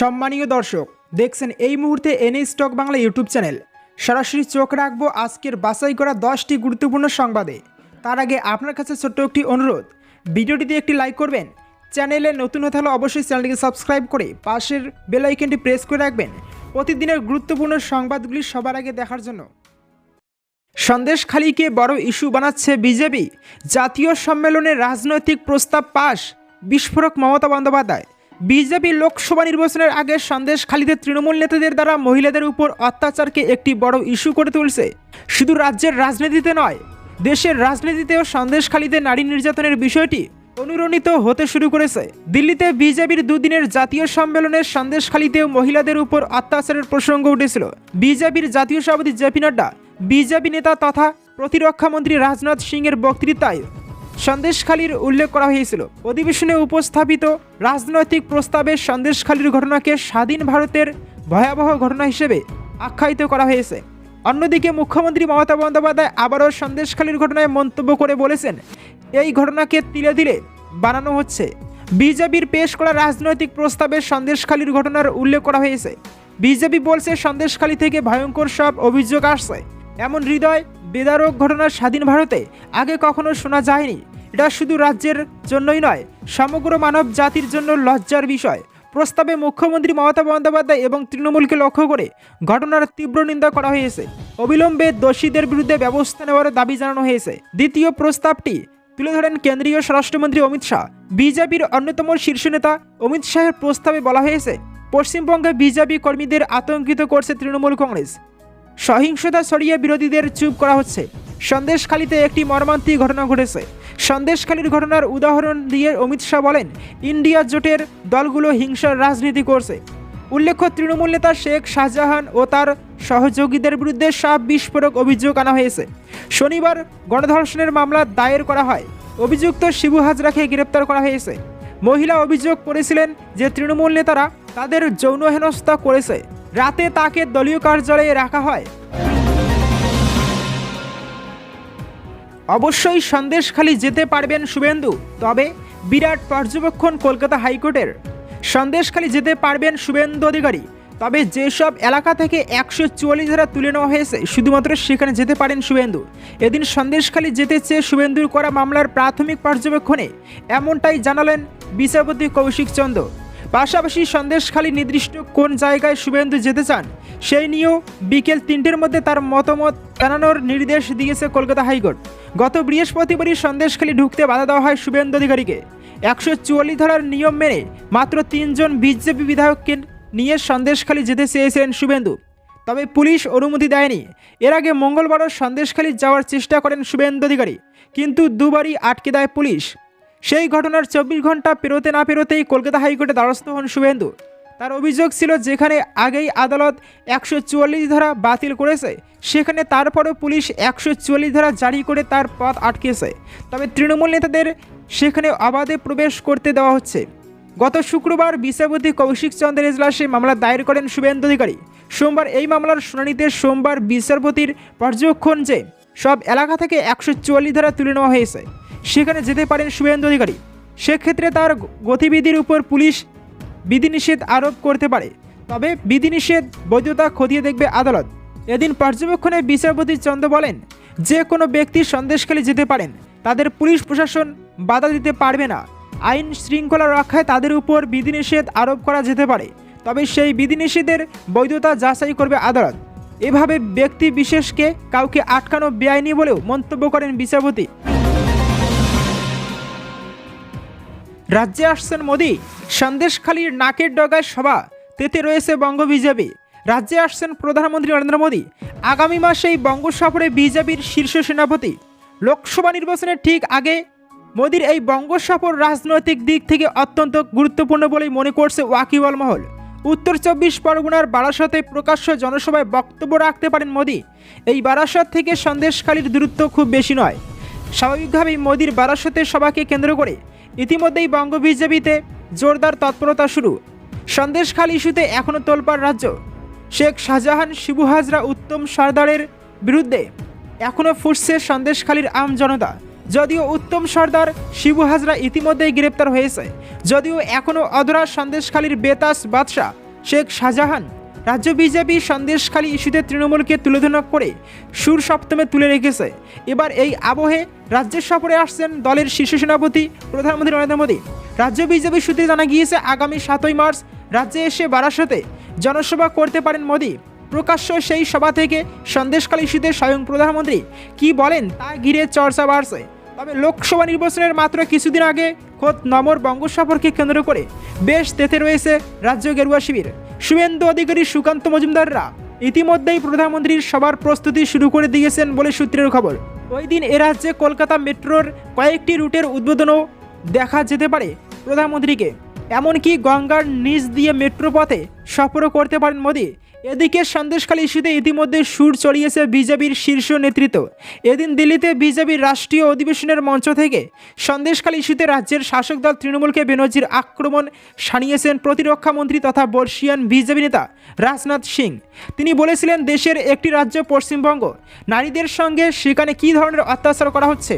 সম্মানীয় দর্শক, দেখছেন এই মুহূর্তে N A stock Bangla YouTube channel. সরাসরি চোখ রাখব আজকের বাছাই করা দশটি গুরুত্বপূর্ণ সংবাদে। তার আগে আপনার কাছে ছোট্ট একটি অনুরোধ, ভিডিওটিতে একটি লাইক করবেন, চ্যানেলে নতুন হতে হলে অবশ্যই চ্যানেলটিকে সাবস্ক্রাইব করে পাশের বেল আইকনটি প্রেস করে রাখবেন। প্রতিদিনের গুরুত্বপূর্ণ সংবাদগুলি সবার আগে দেখার জন্য। সন্দেশখালীকে বড় ইস্যু বানাচ্ছে বিজেপি। জাতীয় সম্মেলনে রাজনৈতিক প্রস্তাব পাশ বিস্ফোরক মমতা বন্দ্যোপাধ্যায়। বিজেপি লোকসভা নির্বাচনের আগে সন্দেশখালীতে তৃণমূল নেতাদের দ্বারা মহিলাদের উপর অত্যাচারকে একটি বড় ইস্যু করে তুলছে। শুধু রাজ্যের রাজনীতিতে নয়, দেশের রাজনীতিতেও সন্দেশখালীতে নারী নির্যাতনের বিষয়টি অনুরণিত হতে শুরু করেছে। দিল্লিতে বিজেপির দুদিনের জাতীয় সম্মেলনের সন্দেশখালীতেও মহিলাদের উপর অত্যাচারের প্রসঙ্গ উঠেছিল। বিজেপির জাতীয় সভাপতি জেপি নাড্ডা, বিজেপি নেতা তথা প্রতিরক্ষা মন্ত্রী রাজনাথ সিংয়ের বক্তৃতায় সন্দেশখালীর উল্লেখ করা হয়েছিল। অধিবেশনে উপস্থাপিত রাজনৈতিক প্রস্তাবে সন্দেশখালীর ঘটনাকে স্বাধীন ভারতের ভয়াবহ ঘটনা হিসেবে আখ্যায়িত করা হয়েছে। অন্যদিকে মুখ্যমন্ত্রী মমতা বন্দ্যোপাধ্যায় আবারও সন্দেশখালীর ঘটনায় মন্তব্য করে বলেছেন, এই ঘটনাকে তিলে তিলে বানানো হচ্ছে। বিজেপির পেশ করা রাজনৈতিক প্রস্তাবে সন্দেশখালীর ঘটনার উল্লেখ করা হয়েছে। বিজেপি বলছে, সন্দেশখালী থেকে ভয়ঙ্কর সব অভিযোগ আসছে। এমন হৃদয়, বেদারক ঘটনা স্বাধীন ভারতে আগে কখনো শোনা যায়নি। এটা শুধু রাজ্যের জন্যই নয়, সমগ্র মানব জাতির জন্য লজ্জার বিষয়। প্রস্তাবে মুখ্যমন্ত্রী মমতা বন্দ্যোপাধ্যায় এবং তৃণমূলকে লক্ষ্য করে ঘটনার তীব্র নিন্দা করা হয়েছে। অবিলম্বে দোষীদের বিরুদ্ধে ব্যবস্থা নেওয়ার দাবি জানানো হয়েছে। দ্বিতীয় প্রস্তাবটি তুলে ধরেন কেন্দ্রীয় স্বরাষ্ট্রমন্ত্রী অমিত শাহ। বিজেপির অন্যতম শীর্ষ নেতা অমিত শাহের প্রস্তাবে বলা হয়েছে, পশ্চিমবঙ্গে বিজেপি কর্মীদের আতঙ্কিত করছে তৃণমূল কংগ্রেস। সহিংসতা ছড়িয়ে বিরোধীদের চুপ করা হচ্ছে। সন্দেশখালিতে একটি মর্মান্তিক ঘটনা ঘটেছে। সন্দেশখালীর ঘটনার উদাহরণ দিয়ে অমিত শাহ বলেন, ইন্ডিয়া জোটের দলগুলো হিংসার রাজনীতি করছে। উল্লেখ্য, তৃণমূল নেতা শেখ শাহজাহান ও তার সহযোগীদের বিরুদ্ধে সব বিস্ফোরক অভিযোগ আনা হয়েছে। শনিবার গণধর্ষণের মামলা দায়ের করা হয়। অভিযুক্ত শিবু হাজরাকে গ্রেপ্তার করা হয়েছে। মহিলা অভিযোগ করেছিলেন যে তৃণমূল নেতারা তাদের যৌন হেনস্থা করেছে। রাতে তাকে দলীয় কার্যালয়ে রাখা হয়। অবশ্যই সন্দেশখালী যেতে পারবেন শুভেন্দু। তবে বিরাট পর্যবেক্ষণ কলকাতা হাইকোর্টের। সন্দেশখালী যেতে পারবেন শুভেন্দু অধিকারী। তবে যেসব এলাকা থেকে একশো চুয়াল্লিশ ধারা তুলে নেওয়া হয়েছে, শুধুমাত্র সেখানে যেতে পারেন শুভেন্দু। এদিন সন্দেশখালী যেতে চেয়ে শুভেন্দুর করা মামলার প্রাথমিক পর্যবেক্ষণে এমনটাই জানালেন বিচারপতি কৌশিক চন্দ্র। পাশাপাশি সন্দেশখালী নির্দিষ্ট কোন জায়গায় শুভেন্দু যেতে চান, সেই নিয়েও বিকেল তিনটের মধ্যে তার মতামত জানানোর নির্দেশ দিয়েছে কলকাতা হাইকোর্ট। গত বৃহস্পতিবারই সন্দেশখালী ঢুকতে বাধা দেওয়া হয় শুভেন্দু অধিকারীকে। একশো চুয়াল্লিশ ধারার নিয়ম মেনে মাত্র তিনজন বিজেপি বিধায়ককে নিয়ে সন্দেশখালী যেতে চেয়েছিলেন শুভেন্দু। তবে পুলিশ অনুমতি দেয়নি। এর আগে মঙ্গলবারও সন্দেশখালী যাওয়ার চেষ্টা করেন শুভেন্দু অধিকারী। কিন্তু দুবারই আটকে দেয় পুলিশ। সেই ঘটনার চব্বিশ ঘণ্টা পেরোতে না পেরোতেই কলকাতা হাইকোর্টে দ্বারস্থ হন শুভেন্দু। তার অভিযোগ ছিল যেখানে আগেই আদালত একশো চুয়াল্লিশ ধারা বাতিল করেছে, সেখানে তারপরও পুলিশ একশো চুয়াল্লিশ ধারা জারি করে তার পথ আটকেছে। তবে তৃণমূল নেতাদের সেখানে অবাধে প্রবেশ করতে দেওয়া হচ্ছে। গত শুক্রবার বিচারপতি কৌশিক চন্দ্রের এজলাসে মামলা দায়ের করেন শুভেন্দু অধিকারী। সোমবার এই মামলার শুনানিতে সোমবার বিচারপতির পর্যবেক্ষণ যে সব এলাকা থেকে একশো চুয়াল্লিশ ধারা তুলে নেওয়া হয়েছে। সেখানে যেতে পারেন শুভেন্দু অধিকারী। সেক্ষেত্রে তার গতিবিধির উপর পুলিশ বিধিনিষেধ আরোপ করতে পারে। তবে বিধিনিষেধ বৈধতা খতিয়ে দেখবে আদালত। এদিন পর্যবেক্ষণে বিচারপতি চন্দ্র বলেন, যে কোনো ব্যক্তি সন্দেশখালী যেতে পারেন, তাদের পুলিশ প্রশাসন বাধা দিতে পারবে না। আইন শৃঙ্খলা রক্ষায় তাদের উপর বিধিনিষেধ আরোপ করা যেতে পারে। তবে সেই বিধিনিষেধের বৈধতা যাচাই করবে আদালত। এভাবে ব্যক্তি বিশেষকে কাউকে আটকানো বেআইনি বলেও মন্তব্য করেন বিচারপতি। রাজ্যে আসছেন মোদি। সন্দেশখালীর নাকের ডগায় সভা, তেতে রয়েছে বঙ্গ বিজেপি। রাজ্যে আসছেন প্রধানমন্ত্রী নরেন্দ্র মোদী। আগামী মাসেই বঙ্গ সফরে বিজেপির শীর্ষ সেনাপতি। লোকসভা নির্বাচনের ঠিক আগে মোদির এই বঙ্গ সফর রাজনৈতিক দিক থেকে অত্যন্ত গুরুত্বপূর্ণ বলেই মনে করছে ওয়াকিবল মহল। উত্তর চব্বিশ পরগনার বারাসতে প্রকাশ্য জনসভায় বক্তব্য রাখতে পারেন মোদি। এই বারাসত থেকে সন্দেশখালীর দূরত্ব খুব বেশি নয়। স্বাভাবিকভাবেই মোদির বারাসতের সভাকে কেন্দ্র করে ইতিমধ্যেই বঙ্গ বিজেপিতে জোরদার তৎপরতা শুরু। সন্দেশখাল ইস্যুতে এখনও তোলপাড় রাজ্য। শেখ শাহজাহান, শিবু হাজরা, উত্তম সর্দারের বিরুদ্ধে এখনও ফুটছে সন্দেশখালীর আম জনতা। যদিও উত্তম সর্দার, শিবু হাজরা ইতিমধ্যেই গ্রেপ্তার হয়েছে। যদিও এখনও অধরা সন্দেশখালীর বেতাস বাদশাহ শেখ শাহজাহান রাজ্য বিজেপি সন্দেশখালী ইস্যুতে তৃণমূলকে তুলোধনা করে সুর সপ্তমে তুলে রেখেছে। এবার এই আবহে রাজ্যের সফরে আসছেন দলের শীর্ষ সেনাপতি প্রধানমন্ত্রী নরেন্দ্র মোদী। রাজ্য বিজেপি সূত্রে জানা গিয়েছে, আগামী সাতই মার্চ রাজ্যে এসে বারাসতে জনসভা করতে পারেন মোদী। প্রকাশ্য সেই সভা থেকে সন্দেশখালী ইস্যুতে স্বয়ং প্রধানমন্ত্রী কি বলেন তা ঘিরে চর্চা বাড়ছে। তবে লোকসভা নির্বাচনের মাত্র কিছুদিন আগে খোদ নমর বঙ্গ সফরকে কেন্দ্র করে বেশ তেতে রয়েছে রাজ্য গেরুয়া শিবির। শুভেন্দু অধিকারী সুকান্ত মজুমদাররা ইতিমধ্যেই প্রধানমন্ত্রীর সবার প্রস্তুতি শুরু করে দিয়েছেন বলে সূত্রের খবর। ওই দিন এ রাজ্যে কলকাতা মেট্রোর কয়েকটি রুটের উদ্বোধনও দেখা যেতে পারে প্রধানমন্ত্রীকে। এমনকি গঙ্গার নিচ দিয়ে মেট্রো পথে সফরও করতে পারেন মোদী। এদিকে সন্দেশখালী ইস্যুতে ইতিমধ্যে সুর চড়িয়েছে বিজেপির শীর্ষ নেতৃত্ব। এদিন দিল্লিতে বিজেপির রাষ্ট্রীয় অধিবেশনের মঞ্চ থেকে সন্দেশখালী ইস্যুতে রাজ্যের শাসক দল তৃণমূলকে বেনজির আক্রমণ সানিয়েছেন প্রতিরক্ষা মন্ত্রী তথা বর্ষিয়ান বিজেপি নেতা রাজনাথ সিং। তিনি বলেছিলেন, দেশের একটি রাজ্য পশ্চিমবঙ্গ, নারীদের সঙ্গে সেখানে কী ধরনের অত্যাচার করা হচ্ছে?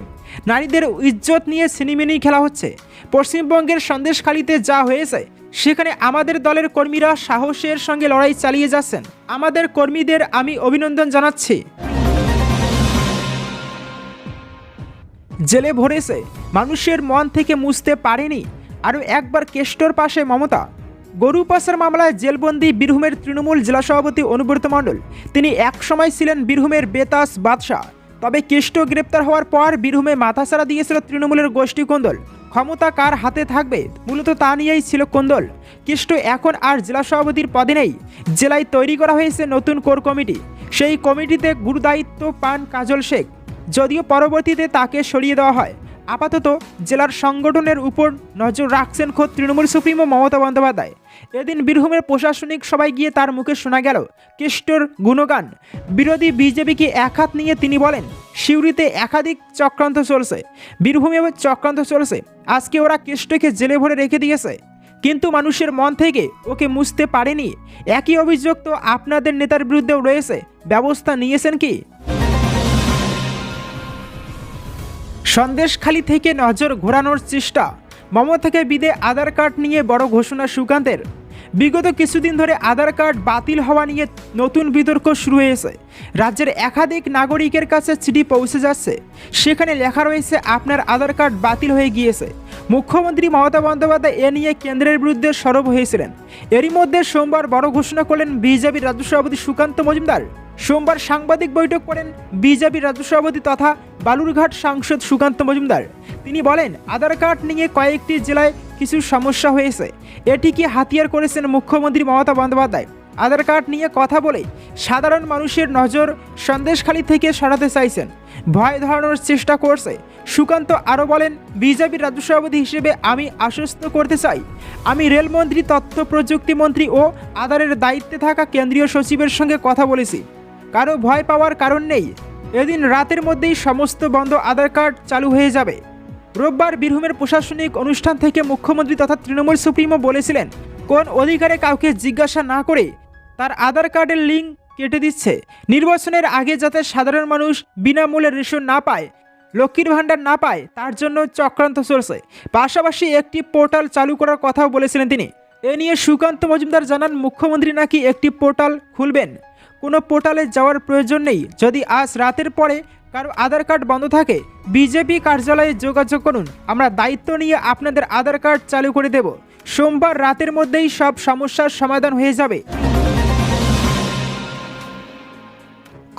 নারীদের ইজ্জত নিয়ে সিনেমিনি খেলা হচ্ছে। পশ্চিমবঙ্গের সন্দেশখালিতে যা হয়েছে, সেখানে আমাদের দলের কর্মীরা সাহসের সঙ্গে লড়াই চালিয়ে যাচ্ছেন। আমাদের কর্মীদের আমি অভিনন্দন জানাচ্ছি। জেলে ভরেছে, মানুষের মন থেকে মুছতে পারেনি, আরও একবার কেষ্টর পাশে মমতা। গরু পাচার মামলায় জেলবন্দি বীরভূমের তৃণমূল জেলা সভাপতি অনুব্রত মণ্ডল, তিনি একসময় ছিলেন বীরভূমের বেতাস বাদশাহ। তবে কেষ্ট গ্রেপ্তার হওয়ার পর বীরভূমে মাথাছাড়া দিয়েছিল তৃণমূলের গোষ্ঠী কোন্দল। ক্ষমতা কার হাতে থাকবে? মূলত তা নিয়েই ছিল কোন্দল। কেষ্ট এখন আর জেলা সভাপতির পদে নেই। জেলায় তৈরি করা হয়েছে নতুন কোর কমিটি। সেই কমিটিতে গুরুদায়িত্ব পান কাজল শেখ। যদিও পরবর্তীতে তাকে সরিয়ে দেওয়া হয়। আপাতত জেলার সংগঠনের উপর নজর রাখছেন খোদ তৃণমূল সুপ্রিমো মমতা বন্দ্যোপাধ্যায়। এদিন বীরভূমের প্রশাসনিক সবাই গিয়ে তার মুখে শোনা গেল, কেষ্টর গুণগান। বিরোধী বিজেপিকে একহাত নিয়ে তিনি বলেন, সিউড়িতে একাধিক চক্রান্ত চলছে। বীরভূমে চক্রান্ত চলছে। আজকে ওরা কেষ্টকে জেলে ভরে রেখে দিয়েছে। কিন্তু মানুষের মন থেকে ওকে মুছতে পারেনি। একই অভিযোগ তো আপনাদের নেতার বিরুদ্ধেও রয়েছে। ব্যবস্থা নিয়েছেন কি? সন্দেশখালি থেকে নজর ঘোরানোর চেষ্টা। মমতাকে বিদে আধার কার্ড নিয়ে বড় ঘোষণা সুকান্তের। বিগত কিছুদিন ধরে আধার কার্ড বাতিল হওয়া নিয়ে নতুন বিতর্ক শুরু হয়েছে। রাজ্যের একাধিক নাগরিকের কাছে চিঠি পৌঁছে যাচ্ছে। সেখানে লেখা রয়েছে, আপনার আধার কার্ড বাতিল হয়ে গিয়েছে। মুখ্যমন্ত্রী মমতা বন্দ্যোপাধ্যায় এ নিয়ে কেন্দ্রের বিরুদ্ধে সরব হয়েছিলেন। এরই মধ্যে সোমবার বড় ঘোষণা করলেন বিজেপির রাজ্য সভাপতি সুকান্ত মজুমদার। সোমবার সাংবাদিক বৈঠক করেন বিজেপির রাজ্য সভাপতি তথা বালুরঘাট সাংসদ সুকান্ত মজুমদার। তিনি বলেন, আধার কার্ড নিয়ে কয়েকটি জেলায় কিছু সমস্যা হয়েছে। এটি কি হাতিয়ার করেছেন মুখ্যমন্ত্রী মমতা বন্দ্যোপাধ্যায়। আধার কার্ড নিয়ে কথা বলে সাধারণ মানুষের নজর সন্দেশখালী থেকে সরাতে চাইছেন। ভয় ধরানোর চেষ্টা করছে। সুকান্ত আরও বলেন বিজেপির রাজ্য সভাপতি হিসেবে আমি আশ্বস্ত করতে চাই। আমি রেলমন্ত্রী, তথ্য প্রযুক্তি মন্ত্রী ও আধারের দায়িত্বে থাকা কেন্দ্রীয় সচিবের সঙ্গে কথা বলেছি। কারও ভয় পাওয়ার কারণ নেই। এদিন রাতের মধ্যেই সমস্ত বন্ধ আধার কার্ড চালু হয়ে যাবে। রোববার বীরভূমের প্রশাসনিক অনুষ্ঠান থেকে মুখ্যমন্ত্রী তথা তৃণমূল সুপ্রিমো বলেছিলেন, কোন অধিকারে কাউকে জিজ্ঞাসা না করে তার আধার কার্ডের লিঙ্ক কেটে দিচ্ছে। নির্বাচনের আগে যাতে সাধারণ মানুষ বিনামূল্যে রেশন না পায়, লক্ষ্মীর ভাণ্ডার না পায়, তার জন্য চক্রান্ত চলছে। পাশাপাশি একটি পোর্টাল চালু করার কথাও বলেছিলেন তিনি। এ নিয়ে সুকান্ত মজুমদার জানান, মুখ্যমন্ত্রী নাকি একটি পোর্টাল খুলবেন। কোনো পোর্টালে যাওয়ার প্রয়োজন নেই। যদি আজ রাতের পরে কারও আধার কার্ড বন্ধ থাকে, বিজেপি কার্যালয়ে যোগাযোগ করুন। আমরা দায়িত্ব নিয়ে আপনাদের আধার কার্ড চালু করে দেব। সোমবার রাতের মধ্যেই সব সমস্যার সমাধান হয়ে যাবে।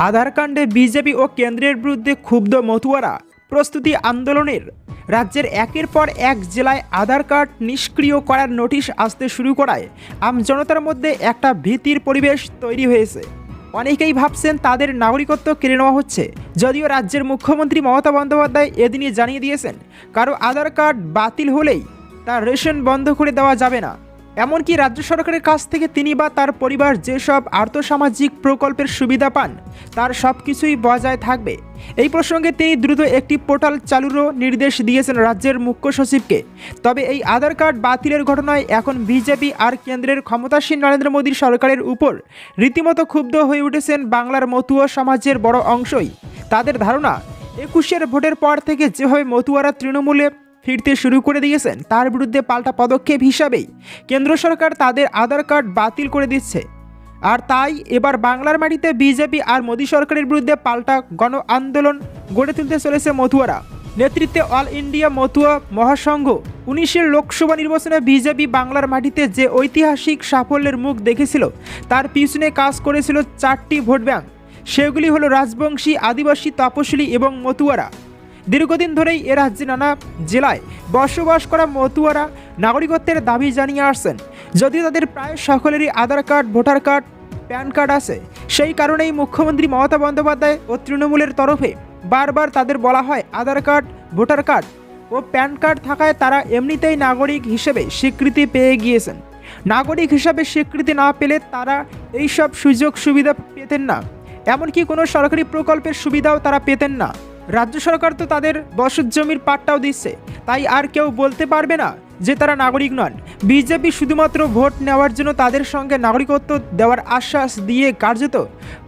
আধার কাণ্ডে বিজেপি ও কেন্দ্রের বিরুদ্ধে ক্ষুব্ধ মতুয়ারা। প্রস্তুতি আন্দোলনের। রাজ্যের একের পর এক জেলায় আধার কার্ড নিষ্ক্রিয় করার নোটিশ আসতে শুরু করায়। আমজনতার মধ্যে একটা ভীতির পরিবেশ তৈরি হয়েছে। অনেকেই ভাবছেন তাদের নাগরিকত্ব কেড়ে নেওয়া হচ্ছে। যদিও রাজ্যের মুখ্যমন্ত্রী মমতা বন্দ্যোপাধ্যায় এদিনই জানিয়ে দিয়েছেন, কারও আধার কার্ড বাতিল হলেই তার রেশন বন্ধ করে দেওয়া যাবে না। এমনকি রাজ্য সরকারের কাছ থেকে তিনি বা তার পরিবার যেসব আর্থসামাজিক প্রকল্পের সুবিধা পান, তার সব কিছুই বজায় থাকবে। এই প্রসঙ্গে তিনি দ্রুত একটি পোর্টাল চালুরও নির্দেশ দিয়েছেন রাজ্যের মুখ্য সচিবকে। তবে এই আধার কার্ড বাতিলের ঘটনায় এখন বিজেপি আর কেন্দ্রের ক্ষমতাসীন নরেন্দ্র মোদীর সরকারের উপর রীতিমতো ক্ষুব্ধ হয়ে উঠেছেন বাংলার মতুয়া সমাজের বড় অংশই। তাদের ধারণা, একুশের ভোটের পর থেকে যেভাবে মতুয়ারা তৃণমূলে ফিরতে শুরু করে দিয়েছেন। তার বিরুদ্ধে পাল্টা পদক্ষেপ হিসাবেই কেন্দ্র সরকার তাদের আধার কার্ড বাতিল করে দিচ্ছে। আর তাই এবার বাংলার মাটিতে বিজেপি আর মোদী সরকারের বিরুদ্ধে পাল্টা গণ আন্দোলন গড়ে তুলতে চলেছে মতুয়ারা নেতৃত্বে অল ইন্ডিয়া মতুয়া মহাসংঘ উনিশের লোকসভা নির্বাচনে বিজেপি বাংলার মাটিতে যে ঐতিহাসিক সাফল্যের মুখ দেখেছিল, তার পিছনে কাজ করেছিল চারটি ভোট ব্যাংক। সেগুলি হলো রাজবংশী, আদিবাসী, তপশিলি এবং মতুয়ারা দীর্ঘদিন ধরেই এ রাজ্যে নানা জেলায় বসবাস করা মতুয়ারা নাগরিকত্বের দাবি জানিয়ে আসছেন। যদিও তাদের প্রায় সকলেরই Aadhaar card, voter card, PAN card আছে, সেই কারণেই মুখ্যমন্ত্রী মমতা বন্দ্যোপাধ্যায় ও তৃণমূলের তরফে বারবার তাদের বলা হয় আধার কার্ড, ভোটার কার্ড ও প্যান কার্ড থাকায় তারা এমনিতেই নাগরিক হিসেবে স্বীকৃতি পেয়ে গিয়েছেন। নাগরিক হিসাবে স্বীকৃতি না পেলে তারা এইসব সুযোগ সুবিধা পেতেন না। এমনকি কোনো সরকারি প্রকল্পের সুবিধাও তারা পেতেন না। রাজ্য সরকার তো তাদের বসত জমির পাট্টাও দিচ্ছে। তাই আর কেউ বলতে পারবে না যে তারা নাগরিক নন। বিজেপি শুধুমাত্র ভোট নেওয়ার জন্য তাদের সঙ্গে নাগরিকত্ব দেওয়ার আশ্বাস দিয়ে কার্যত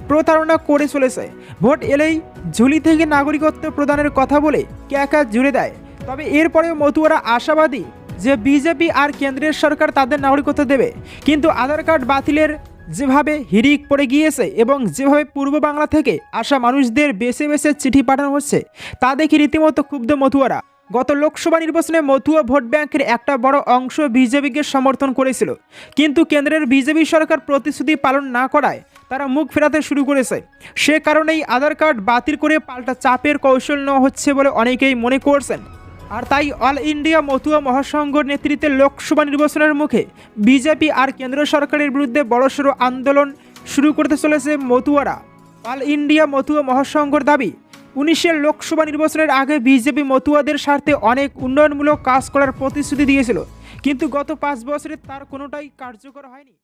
প্রতারণা করে চলেছে। ভোট এলেই ঝুলি থেকে নাগরিকত্ব প্রদানের কথা বলে ক্যাকা জুড়ে দেয়। তবে এরপরেও মতুয়ারা আশাবাদী যে বিজেপি আর কেন্দ্রের সরকার তাদের নাগরিকত্ব দেবে। কিন্তু আধার কার্ড বাতিলের যেভাবে হিরিক পড়ে গিয়েছে এবং যেভাবে পূর্ব বাংলা থেকে আসা মানুষদের বেছে বেছে চিঠি পাঠানো হচ্ছে, তা দেখে রীতিমতো ক্ষুব্ধ মথুয়ারা। গত লোকসভা নির্বাচনে মথুয়া ভোট ব্যাংকের একটা বড় অংশ বিজেপিকে সমর্থন করেছিল। কিন্তু কেন্দ্রের বিজেপি সরকার প্রতিশ্রুতি পালন না করায় তারা মুখ ফেরাতে শুরু করেছে। সে কারণেই আধার কার্ড বাতিল করে পাল্টা চাপের কৌশল নেওয়া হচ্ছে বলে অনেকেই মনে করছেন। আর তাই অল ইন্ডিয়া মতুয়া মহাসংঘর নেতৃত্বে লোকসভা নির্বাচনের মুখে বিজেপি আর কেন্দ্র সরকারের বিরুদ্ধে বড়সড় আন্দোলন শুরু করতে চলেছে মতুয়ারা। অল ইন্ডিয়া মতুয়া মহাসংঘর দাবি উনিশের লোকসভা নির্বাচনের আগে বিজেপি মতুয়াদের স্বার্থে অনেক উন্নয়নমূলক কাজ করার প্রতিশ্রুতি দিয়েছিল, কিন্তু গত পাঁচ বছরে তার কোনোটাই কার্যকর হয়নি।